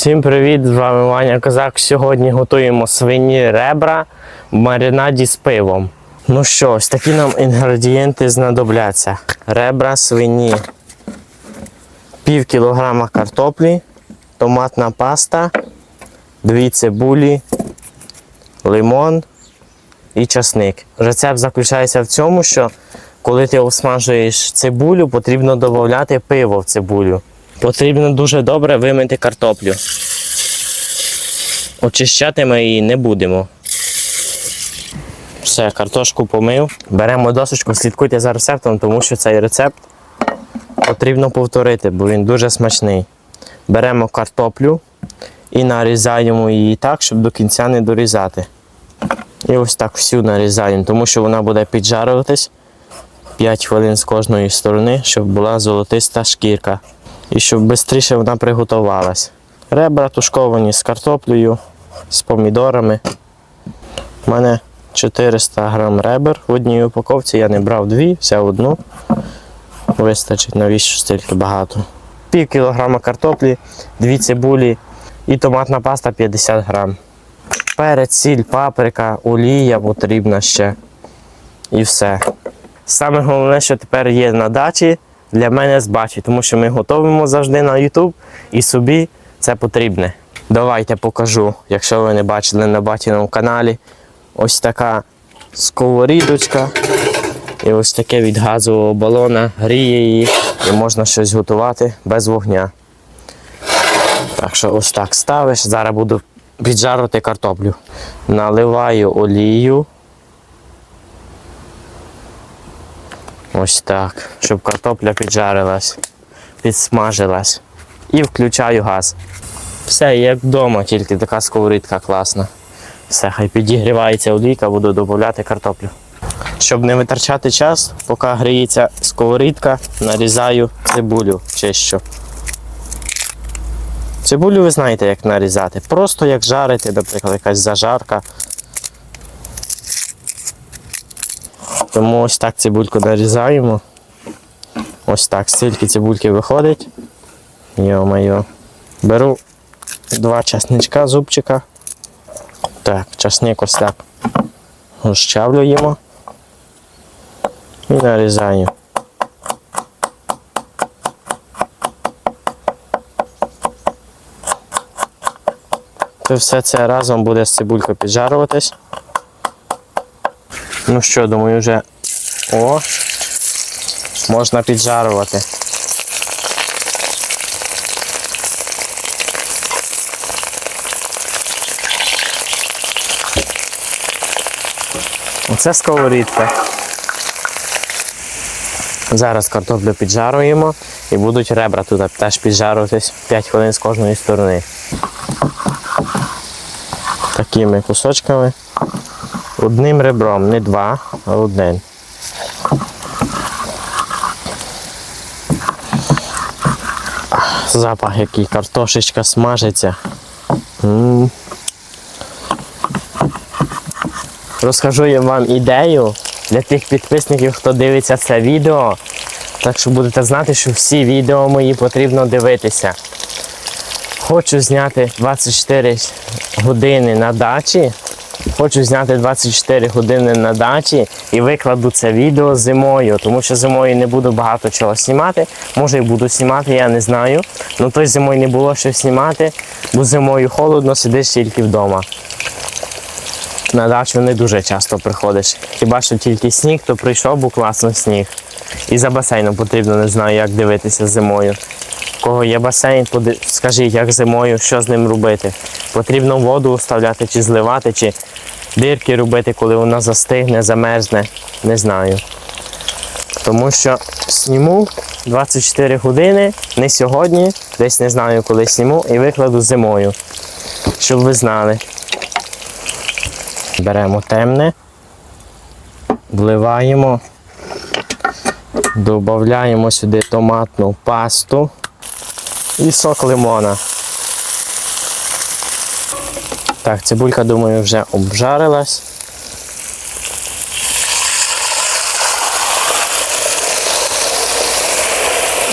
Всім привіт! З вами Ваня Козак. Сьогодні готуємо свині ребра в маринаді з пивом. Ну що, ось такі нам інгредієнти знадобляться. Ребра свині, пів кілограма картоплі, томатна паста, дві цибулі, лимон і часник. Рецепт заключається в цьому, що коли ти обсмажуєш цибулю, потрібно додати пиво в цибулю. Потрібно дуже добре вимити картоплю. Очищати ми її не будемо. Все, картошку помив. Беремо досочку, слідкуйте за рецептом, тому що цей рецепт потрібно повторити, бо він дуже смачний. Беремо картоплю і нарізаємо її так, щоб до кінця не дорізати. І ось так всю нарізаємо, тому що вона буде піджарюватись 5 хвилин з кожної сторони, щоб була золотиста шкірка. І щоб швидше вона приготувалась. Ребра тушковані з картоплею, з помідорами. У мене 400 грам ребер в одній упаковці. Я не брав дві, взяв одну. Вистачить, навіщо стільки багато. Пів кілограма картоплі, дві цибулі і томатна паста 50 грам. Перець, сіль, паприка, олія потрібна ще. І все. Саме головне, що тепер є на дачі для мене з бачі, тому що ми готуємо завжди на YouTube і собі це потрібне. Давайте покажу, якщо ви не бачили на батіному каналі. Ось така сковорідочка. І ось таке від газового балона гріє її і можна щось готувати без вогня. Так що ось так ставиш. Зараз буду піджарити картоплю. Наливаю олію. Ось так, щоб картопля піджарилась, підсмажилась. І включаю газ. Все як вдома, тільки така сковорідка класна. Все, хай підігрівається олійка, буду додати картоплю. Щоб не витрачати час, поки гріється сковорідка, нарізаю цибулю чищу. Цибулю ви знаєте, як нарізати. Просто як жарити, наприклад, якась зажарка. Тому ось так цибульку нарізаємо. Ось так, стільки цибульки виходить. Йо-моє. Беру два часничка зубчика. Так, часник ось так. Розчавлюємо і нарізаю. Все це разом буде з цибулькою піджарюватись. Ну що, думаю, вже о, можна піджарувати. Оце сковорідка. Зараз картоплю піджаруємо і будуть ребра тут теж піджарюватись 5 хвилин з кожної сторони. Такими кусочками. Одним ребром, не два, а один. Запах який, картошечка смажиться. М. Розкажу я вам ідею для тих підписників, хто дивиться це відео. Так що будете знати, що всі відео мої потрібно дивитися. Хочу зняти 24 години на дачі. Хочу зняти 24 години на дачі і викладу це відео зимою, тому що зимою не буду багато чого знімати. Може і буду знімати, я не знаю. Ну той зимою не було що знімати, бо зимою холодно, сидиш тільки вдома. На дачу не дуже часто приходиш. Хіба що тільки сніг, то прийшов, бо класно сніг. І за басейном потрібно, не знаю, як дивитися зимою. У кого є басейн, скажіть, як зимою, що з ним робити. Потрібно воду вставляти чи зливати, чи дирки робити, коли вона застигне, замерзне. Не знаю. Тому що сніму 24 години, не сьогодні, десь не знаю, коли сніму, і викладу зимою. Щоб ви знали. Беремо темне, вливаємо, додаємо сюди томатну пасту і сок лимона. Так, цибулька, думаю, вже обжарилась.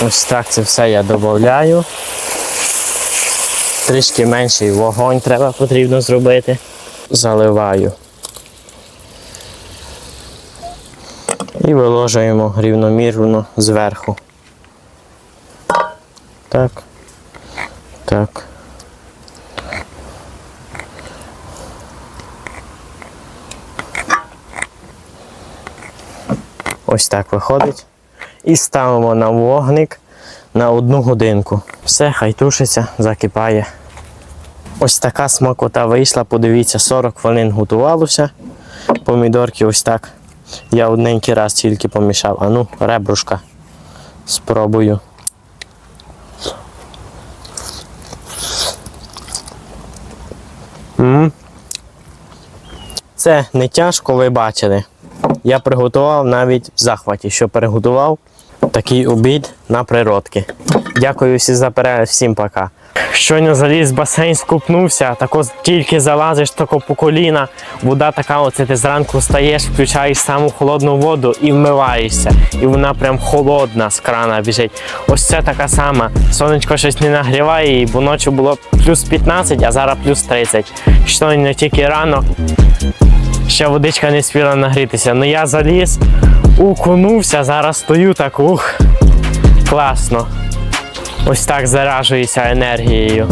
Ось так це все я додаю. Трішки менший вогонь треба потрібно зробити. Заливаю. І виложуємо рівномірно зверху. Так. Так. Ось так виходить. І ставимо на вогник на одну годинку. Все, хай тушиться, закипає. Ось така смакота вийшла, подивіться, 40 хвилин готувалося. Помідорки ось так. Я одненький раз тільки помішав. А ну, ребрушка. Спробую. М. Це не тяжко, ви бачили. Я приготував навіть в захваті, що приготував такий обід на природки. Дякую всім за перегляд, всім пока. Щойно заліз в басейн, скупнувся, тако тільки залазиш тако по коліна, вода така, оце ти зранку встаєш, включаєш саму холодну воду і вмиваєшся. І вона прям холодна з крана біжить. Ось це така сама. Сонечко щось не нагріває, бо ночі було плюс 15, а зараз плюс 30. Щойно тільки ранок, ще водичка не спіла нагрітися. Ну я заліз, укунувся, зараз стою так, ух, класно. Ось так заражуюся енергією.